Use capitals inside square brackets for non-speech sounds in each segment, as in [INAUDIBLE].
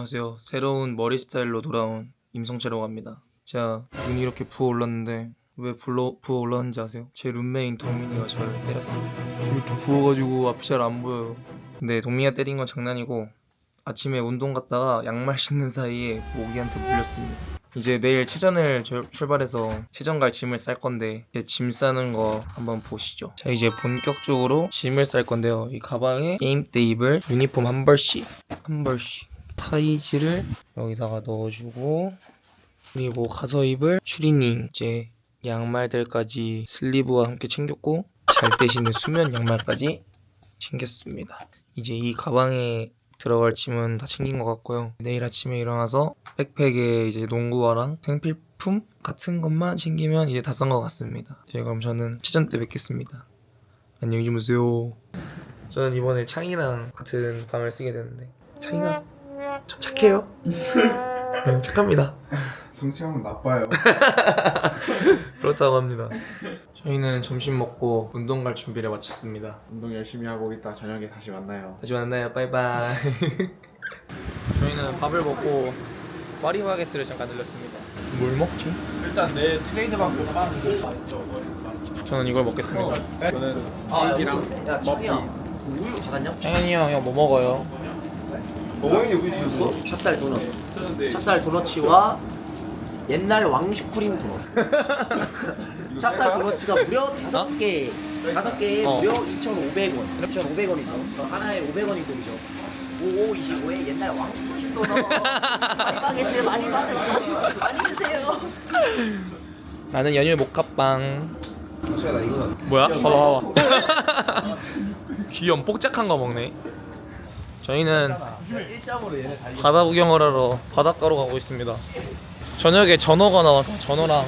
안녕하세요. 새로운 머리 스타일로 돌아온 임성채라고 합니다. 제가 눈이 이렇게 부어올랐는데 왜 불러, 부어올랐는지 아세요? 제 룸메인 동민이가 저를 때렸습니다. 이렇게 부어가지고 앞이 잘 안 보여요. 근데 동민이가 때린 건 장난이고 아침에 운동 갔다가 양말 신는 사이에 모기한테 물렸습니다. 이제 내일 체전을 절- 출발해서 체전 갈 짐을 쌀 건데 이제 짐 싸는 거 한번 보시죠. 자 이제 본격적으로 짐을 쌀 건데요. 이 가방에 게임 때 입을 유니폼 한 벌씩 한 벌씩 타이즈를 여기다가 넣어주고 그리고 가서 입을 추리닝 이제 양말들까지 슬리브와 함께 챙겼고 잘 때 신는 수면 양말까지 챙겼습니다. 이제 이 가방에 들어갈 짐은 다 챙긴 것 같고요. 내일 아침에 일어나서 백팩에 이제 농구화랑 생필품 같은 것만 챙기면 이제 다싼것 같습니다. 이제 그럼 저는 치전 때 뵙겠습니다. 안녕히 주무세요. 저는 이번에 창이랑 같은 방을 쓰게 됐는데 창이가 참 착해요. [LAUGHS] 네, 착합니다. 성취하면 나빠요. [LAUGHS] 그렇다고 합니다. 저희는 점심 먹고 운동 갈 준비를 마쳤습니다. 운동 열심히 하고 있다 저녁에 다시 만나요. 다시 만나요. 바이바이. [LAUGHS] 저희는 밥을 먹고 파리바게트를 잠깐 들렸습니다. 뭘 먹지? 일단 내 트레이드 받고 빵 맛있죠. 저는 이걸 먹겠습니다. 저는 아, 딸기랑 야, 형. 우유 받았냐? 상현이 형, 형뭐 먹어요? 어머니 우유 주셨어? 찹쌀 도넛. 찹쌀 도넛치와 옛날 왕슈 크림 도넛. [LAUGHS] 찹쌀 도넛치가 무려 다섯 개, 다섯 개에 어. 무려 2,500원. 2,500원이죠. 하나에 500원인 돈이죠. 5525의 옛날 왕슈 크림 도넛. [LAUGHS] 파리바게트 많이 맞아요. 많이 드세요. 나는 연유 모카빵. 나 이거 뭐야? 봐봐 봐봐. [LAUGHS] 귀염 뽀짝한 거 먹네. 저희는 바다 구경을 하러 바닷가로 가고 있습니다. 저녁에 전어가 나와서 전어랑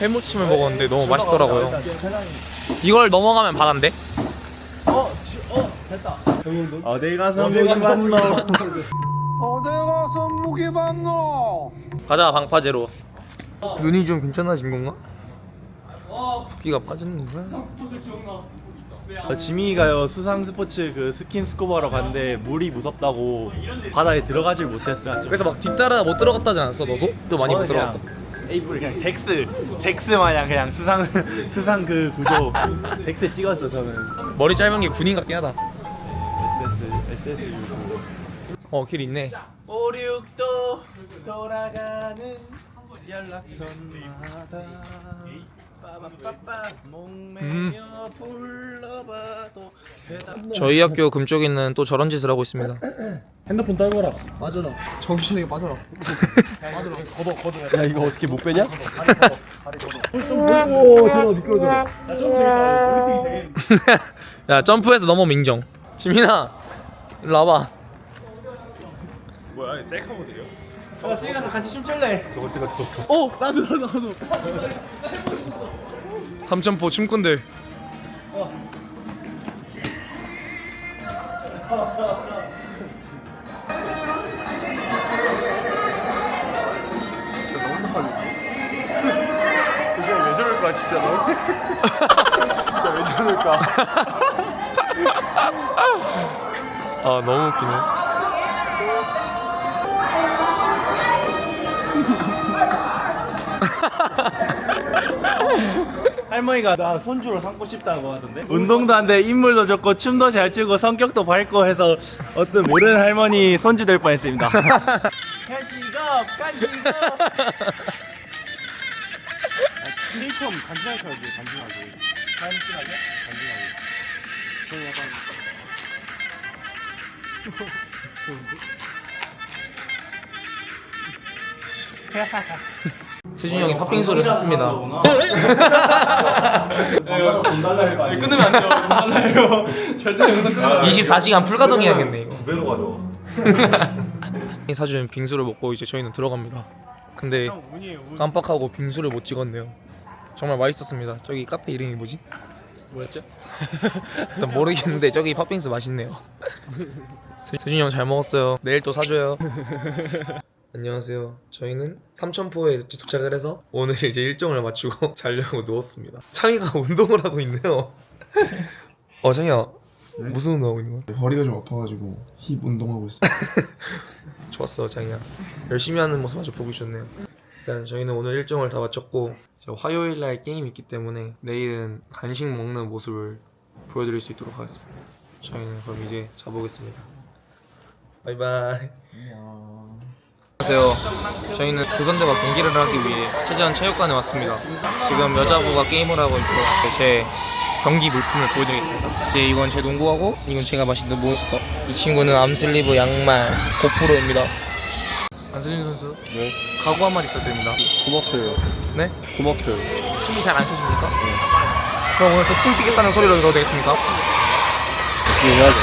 회무침을 먹었는데 너무 맛있더라고요. 이걸 넘어가면 바다인데? 어디 가서 무기 만나. 어디 가서 무기 받노? 가자 방파제로. 눈이 좀 괜찮아진 건가? 붓기가 빠지는 건가? 어, 지민이가요 수상 스포츠 그 스킨 스쿠버로 갔는데 물이 무섭다고 바다에 들어가질 못했어요. 그래서 막 뒤따라 못 들어갔다지 않았어 너도? 또 많이 못 들어갔다. 에이블 그냥 덱스 덱스 마냥 그냥 수상 [LAUGHS] 수상 그 구조 덱스 찍었어 저는. 머리 짧은 게 군인 같긴 하다. SS SS 65. 어길 있네. 56도 돌아가는 연락선마다 빠바빠빠 목매며 불러봐도 대답 저희 학교 금쪽에 있는 또 저런 짓을 하고 있습니다. [CLEARS THROAT] 핸드폰 떨궈라 빠져라. 정신차리게 빠져라. 빠져라. 걷어 걷어. 야 이거 어떻게 못 빼냐? 야 점프해서 넘어면 인정. 지민아 일로 와봐. 뭐야 셀카 모드요? 어 찍어서 같이 춤출래 저거 찍어 저거 오 나도 나도 나도. 삼천포 춤꾼들. 이제 왜 저럴까 진짜 너? 진짜 왜 저럴까? 아 너무 웃기네. 할머니가 나 손주로 삼고 싶다고 하던데? 운동도 안돼 인물도 좋고 춤도 잘 추고 성격도 밝고 해서 어떤 모르는 할머니 손주 될 뻔했습니다. 간식업 간식업 케이크럼 간지나게 쳐야지 간지나게. 간지나게? 간지나게. 저희 약간 [LAUGHS] 세준이 형이 팥빙수를 샀습니다. 돈 달라 해봐 끊으면 안 돼요 돈 달라 해요 [LAUGHS] 절대 영상 끊으면 안 24시간 풀가동 해야겠네 이거. 배로 가져 [LAUGHS] 사준 빙수를 먹고 이제 저희는 들어갑니다. 근데 깜빡하고 빙수를 못 찍었네요. 정말 맛있었습니다. 저기 카페 이름이 뭐지? 뭐였죠? [LAUGHS] 일단 모르겠는데 저기 팥빙수 맛있네요. 세- 세준이 형 잘 먹었어요. 내일 또 사줘요. 안녕하세요. 저희는 삼천포에 도착을 해서 오늘 이제 일정을 마치고 [LAUGHS] 자려고 누웠습니다. 창이가 [LAUGHS] 운동을 하고 있네요. [LAUGHS] 어 창이야, 무슨 운동 하고 있는 거야? 허리가 좀 아파가지고 힙 운동하고 있어. 좋았어 장이야 열심히 하는 모습 아주 보기 좋네요 일단 저희는 오늘 일정을 다 마쳤고 화요일 날 게임이 있기 때문에 내일은 간식 먹는 모습을 보여드릴 수 있도록 하겠습니다 저희는 그럼 이제 자보겠습니다 바이바이 안녕 하세요 저희는 조선대와 경기를 하기 위해 최재한 체육관에 왔습니다 지금 여자부가 게임을 하고 있고 제 경기 물품을 보여드리겠습니다 이제 이건 제 농구하고 이건 제가 마시는 몬스터 이 친구는 암슬리브 양말 고프로입니다 안세준 선수 네 각오 한마디 부탁드립니다 고맙어요. 네? 고맙어요. 숨이 잘 안 쉬십니까? 그럼 오늘 배팅 뛰겠다는 소리로 들어도 되겠습니까? 열심히 해야죠.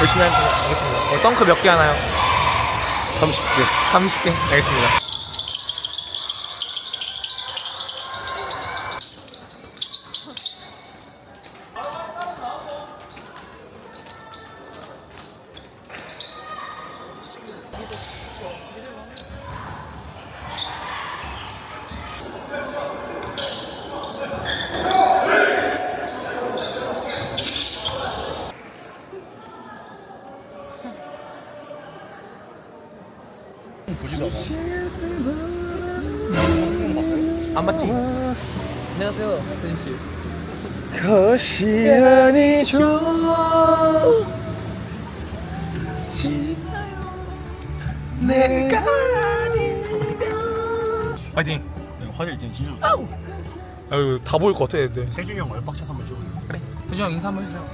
열심히 하겠습니다 오늘 덩크 몇 개 하나요? 30개. 30개 알겠습니다 안 봤지? 안녕하세요 세준씨 거시안이 줘. 내가 파이팅 화질 지금 진짜 좋다. 아유 다 보일 것 같아 애들 세준이 형 얼빡샷 한번 줘. 그래 세준 형 인사 한번 해주세요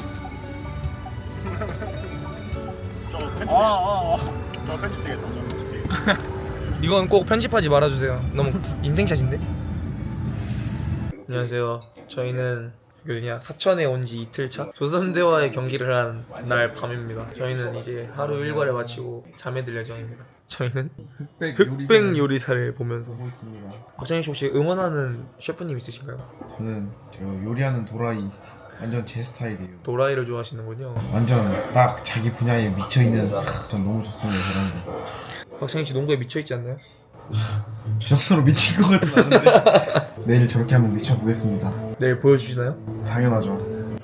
[LAUGHS] 아, 아, 아. 저 편집 되겠다. 저 편집 되겠다. 이건 꼭 편집하지 말아주세요 너무 인생샷인데? 안녕하세요 저희는 여기냐 사천에 온 지 이틀 차 조선대와의 경기를 한 날 밤입니다 저희는 이제 하루 일과를 마치고 잠에 들 예정입니다 저희는 흑백 요리사를 보면서 보고 있습니다. 박정희 씨 혹시 응원하는 셰프님 있으신가요? 저는 저 요리하는 도라이 완전 제 스타일이에요. 도라이를 좋아하시는군요 완전 딱 자기 분야에 미쳐 있는. 전 너무 좋습니다 거. 박정희 씨 농구에 미쳐 있지 않나요? 저 정도로 미친 것 같진 않은데. [LAUGHS] 내일 저렇게 한번 미쳐 보겠습니다. 내일 보여주시나요? 당연하죠.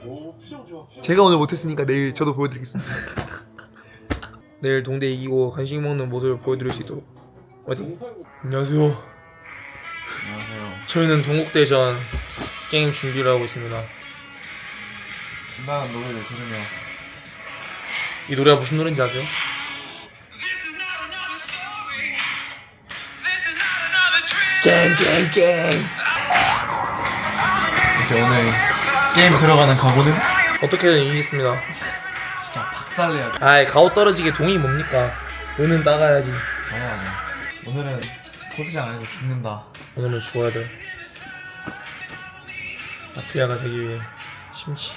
제가 오늘 못했으니까 내일 저도 보여드리겠습니다. [LAUGHS] 내일 동대 이기고 간식 먹는 모습을 보여드릴 수 있도록 화이팅! 안녕하세요. 안녕하세요. 저희는 동국대전 게임 준비를 하고 있습니다. 신나는 노래를 들으며 이 노래가 무슨 노래인지 아세요? 갱갱갱 이제 오늘 게임 들어가는 각오는 어떻게든 이기겠습니다. 진짜 박살내야 돼. 아이 가오 떨어지게 동이 뭡니까? 은은 따가야지. 당연하죠. 오늘은 코스장 안에서 죽는다. 오늘은 죽어야 돼. 마피아가 되기 위해 심치.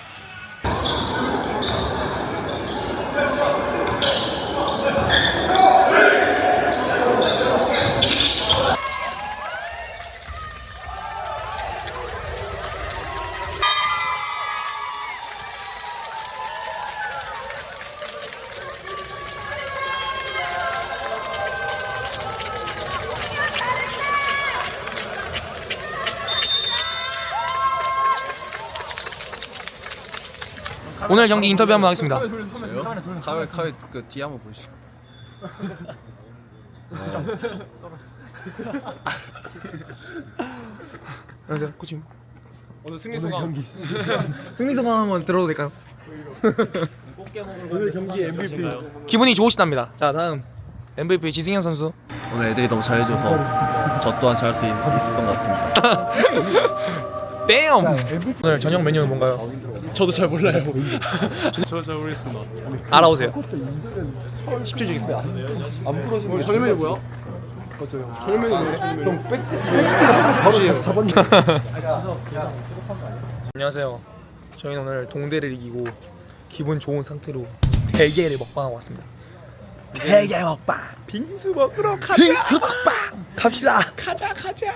오늘 경기 인터뷰 한번 하겠습니다. 카메 카메 그 뒤에 한번 보시죠. [LAUGHS] 안녕하세요, 코치님. 오늘 승리 소감 경기 있습니다. [LAUGHS] 승리 소감 한번 들어도 될까요? 오늘 경기 MVP. 기분이 좋으시답니다. 자 다음 MVP 지승현 선수. 오늘 애들이 너무 잘해줘서 저 또한 잘할 수 있, 있었던 것 같습니다. [LAUGHS] 뺨! 오늘 저녁 메뉴는 뭔가요? 저도 잘 몰라요. [LAUGHS] 저도 잘 모르겠습니다. 알아오세요. 10초 주겠습니다. 저녁 메뉴 뭐야? 저녁 메뉴 뭐야? [LAUGHS] 안녕하세요. 저희는 오늘 동대를 이기고 기분 좋은 상태로 대게를 먹방하고 왔습니다. 대게 먹방. 빙수 먹으러 가자. 빙수 먹방. 갑시다. 가자 가자.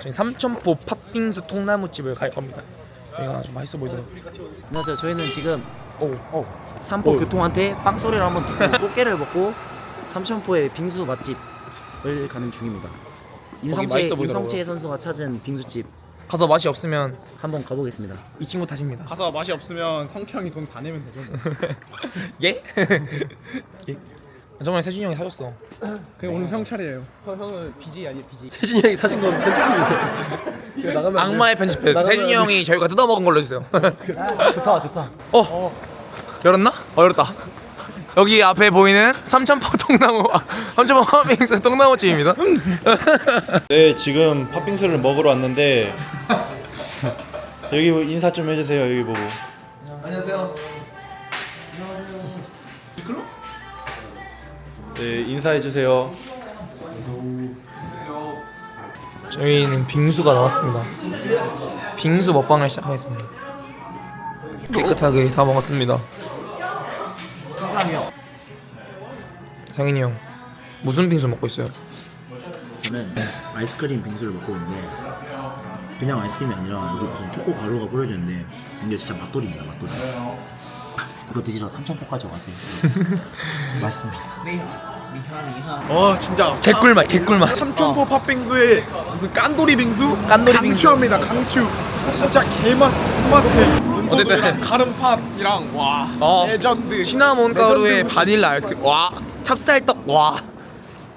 저희 삼천포 팥빙수 통나무집을 갈 겁니다. 여기가 아주 맛있어 보이더라고요. 안녕하세요. 저희는 지금 오, 오. 삼포 교통한테 빵 소리를 한번 듣고 [LAUGHS] 꽃게를 먹고 삼천포의 빙수 맛집을 가는 중입니다. 임성채 맛있어 보이더라고요. 임성채 선수가 찾은 빙수집 가서 맛이 없으면 한번 가보겠습니다. 이 친구 탓입니다. 가서 맛이 없으면 성형이 돈 다 내면 되죠. 뭐. [LAUGHS] 예? [LAUGHS] 예? 저번에 세준이 형이 사줬어. 그냥 오늘 형 차례예요. 세준이 형이 사준 건 편집입니다. [LAUGHS] 악마의 편집해서 세준이 형이 저희가 뜯어먹은 걸로 해주세요. [LAUGHS] 좋다 좋다. 어. 열었나? 어 열었다. 여기 앞에 보이는 삼천포 통나무 아, 삼천포 팥빙수 통나무 집입니다. [LAUGHS] 네, 지금 팥빙수를 먹으러 왔는데 여기 인사 좀 해주세요. 여기 보고. 안녕하세요. 네, 인사해 주세요. 저희는 빙수가 나왔습니다. 빙수 먹방을 시작하겠습니다. 깨끗하게 다 먹었습니다. 상인이 형 무슨 빙수 먹고 있어요? 저는 아이스크림 빙수를 먹고 있는데 그냥 아이스크림이 아니라 여기 무슨 초코 가루가 뿌려져 있는데 이게 진짜 맛돌이입니다 맛돌 이 이거 드시러 삼천포까지 왔어요 [LAUGHS] 맛있습니다 어, 진짜 개꿀맛 개꿀맛. 삼천포 팥빙수에 무슨 깐돌이 빙수? 깐돌이 빙수. 강추합니다. 강추. 진짜 개맛 맛해. 어쨌든. 가름팥이랑 와 어. 레전드. 시나몬 가루에 바닐라 아이스크림 와 찹쌀떡 와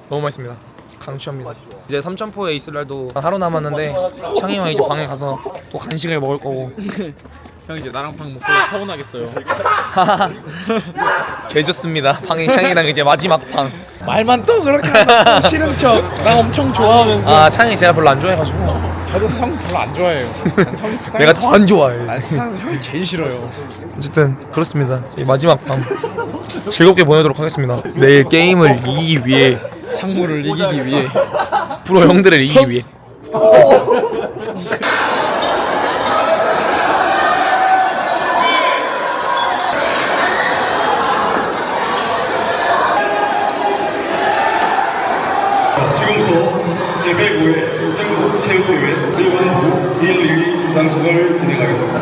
너무 맛있습니다 강추합니다 이제 삼천포에 있을 날도 하루 남았는데 창희 형이 이제 방에 가서 또 간식을 먹을 거고 [LAUGHS] 형 이제 나랑 방 목소리 서운하겠어요. 개 [LAUGHS] 좋습니다 방이 창희랑 이제 마지막 방 말만 또 그렇게 하면 또 싫은 척. 나 엄청 좋아하면서. 아 창희 제가 별로 안 좋아해가지고 저도 형 별로 안 좋아해요. 난 형이 [LAUGHS] 세상에- 내가 더 안 좋아해 난 세상에서 형이 제일 싫어요. 어쨌든 그렇습니다 이 마지막 밤 즐겁게 보내도록 하겠습니다 내일 게임을 이기기 위해 상무를 이기기 위해. 프로 형들을 이기기 위해 지금부터 제105회 전국 체육대회 일반부 1, 2위 수상식을 진행하겠습니다.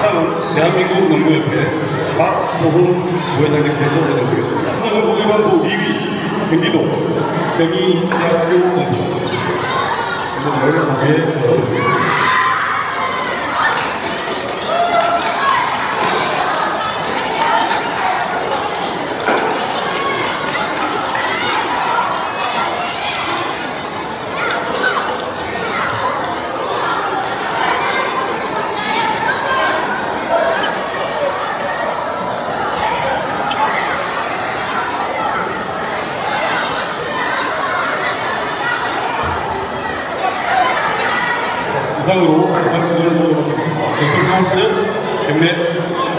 상은 대한민국 농구협회 박소훈 부회장님께서 해주시겠습니다. 전국 일반부 2위 경기도 경희대학교 선수 한번 열렬하게 받아주시겠습니다. 이상으로 수상식을 모두 마치겠습니다. 선수 교환 차렷 경례